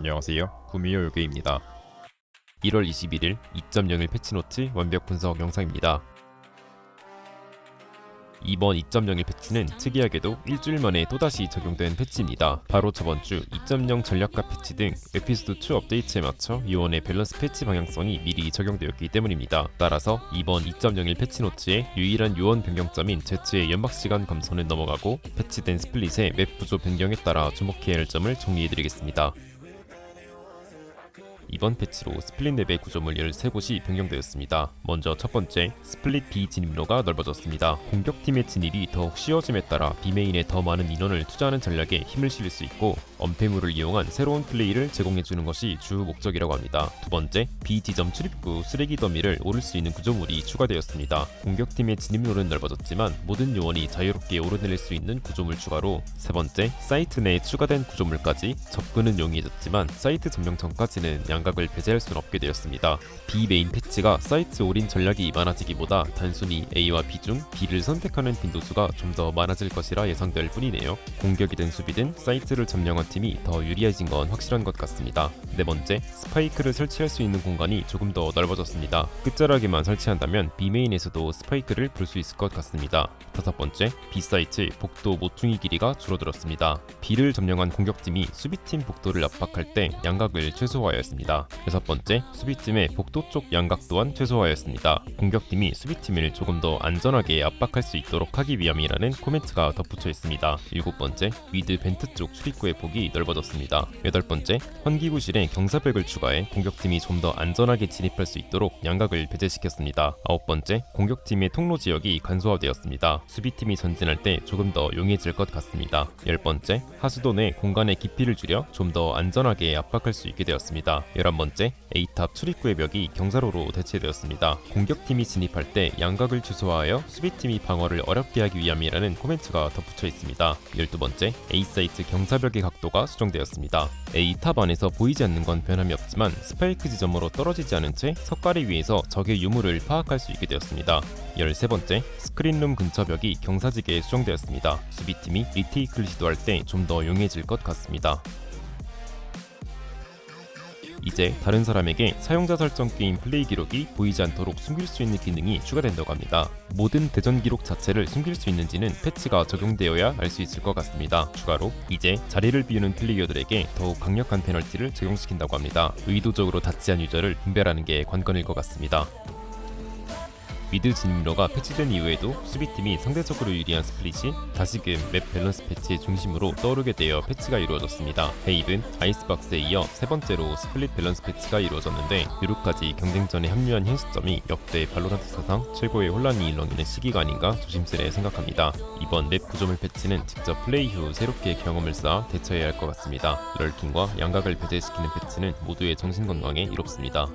안녕하세요. 구미호 요괴입니다. 1월 21일 2.01 패치노트 완벽 분석 영상입니다. 이번 2.01 패치는 특이하게도 일주일 만에 또다시 적용된 패치입니다. 바로 저번 주 2.0 전략가 패치 등 에피소드 2 업데이트에 맞춰 요원의 밸런스 패치 방향성이 미리 적용되었기 때문입니다. 따라서 이번 2.01 패치 노트의 유일한 요원 변경점인 Z의 연막 시간 감소는 넘어가고 패치된 스플릿의 맵 구조 변경에 따라 주목해야 할 점을 정리해드리겠습니다. 이번 패치로 스플릿 맵의 구조물 13곳이 변경되었습니다. 먼저 첫 번째, 스플릿 B 진입로가 넓어졌습니다. 공격팀의 진입이 더욱 쉬워짐에 따라 B메인에 더 많은 인원을 투자하는 전략에 힘을 실을 수 있고 엄폐물을 이용한 새로운 플레이를 제공해주는 것이 주 목적이라고 합니다. 두 번째, B 지점 출입구 쓰레기 더미를 오를 수 있는 구조물이 추가되었습니다. 공격팀의 진입로는 넓어졌지만 모든 요원이 자유롭게 오르내릴 수 있는 구조물 추가로 세 번째, 사이트 내에 추가된 구조물까지 접근은 용이해졌지만 사이트 점령 전까지는 양 각을 배제할 수는 없게 되었습니다. B 메인 패치가 사이트 올인 전략이 많아지기보다 단순히 A와 B 중 B를 선택하는 빈도수가 좀 더 많아질 것이라 예상될 뿐이네요. 공격이든 수비든 사이트를 점령한 팀이 더 유리해진 건 확실한 것 같습니다. 네 번째, 스파이크를 설치할 수 있는 공간이 조금 더 넓어졌습니다. 끝자락에만 설치한다면 B 메인에서도 스파이크를 볼 수 있을 것 같습니다. 다섯 번째, B 사이트 복도 모퉁이 길이가 줄어들었습니다. B를 점령한 공격팀이 수비팀 복도를 압박할 때 양각을 최소화하였습니다. 여섯 번째, 수비팀의 복도 쪽 양각 또한 최소화하였습니다. 공격팀이 수비팀을 조금 더 안전하게 압박할 수 있도록 하기 위함이라는 코멘트가 덧붙여 있습니다. 일곱 번째, 위드 벤트 쪽 출입구의 폭이 넓어졌습니다. 여덟 번째, 환기구실에 경사벽을 추가해 공격팀이 좀 더 안전하게 진입할 수 있도록 양각을 배제시켰습니다. 아홉 번째, 공격팀의 통로 지역이 간소화되었습니다. 수비팀이 전진할 때 조금 더 용이해질 것 같습니다. 열 번째, 하수도 내 공간의 깊이를 줄여 좀 더 안전하게 압박할 수 있게 되었습니다. 열한 번째, A탑 출입구의 벽이 경사로로 대체되었습니다. 공격팀이 진입할 때 양각을 최소화하여 수비팀이 방어를 어렵게 하기 위함이라는 코멘트가 덧붙여 있습니다. 열두 번째, A 사이트 경사벽의 각도가 수정되었습니다. A탑 안에서 보이지 않는 건 변함이 없지만 스파이크 지점으로 떨어지지 않은 채 석가리 위에서 적의 유무를 파악할 수 있게 되었습니다. 13번째, 스크린룸 근처 벽이 경사지게 수정되었습니다. 수비팀이 리테이크를 시도할 때 좀 더 용이해질 것 같습니다. 이제 다른 사람에게 사용자 설정 게임 플레이 기록이 보이지 않도록 숨길 수 있는 기능이 추가된다고 합니다. 모든 대전 기록 자체를 숨길 수 있는지는 패치가 적용되어야 알 수 있을 것 같습니다. 추가로 이제 자리를 비우는 플레이어들에게 더욱 강력한 페널티를 적용시킨다고 합니다. 의도적으로 닫지 않은 유저를 분별하는 게 관건일 것 같습니다. 미드 진입로가 패치된 이후에도 수비팀이 상대적으로 유리한 스플릿이 다시금 맵 밸런스 패치의 중심으로 떠오르게 되어 패치가 이루어졌습니다. 헤이븐, 아이스박스에 이어 세 번째로 스플릿 밸런스 패치가 이루어졌는데 유루까지 경쟁전에 합류한 현 시점이 역대 발로란트 사상 최고의 혼란이 일렁이는 시기가 아닌가 조심스레 생각합니다. 이번 맵 구조물 패치는 직접 플레이 후 새롭게 경험을 쌓아 대처해야 할 것 같습니다. 럴킹과 양각을 배제시키는 패치는 모두의 정신 건강에 이롭습니다.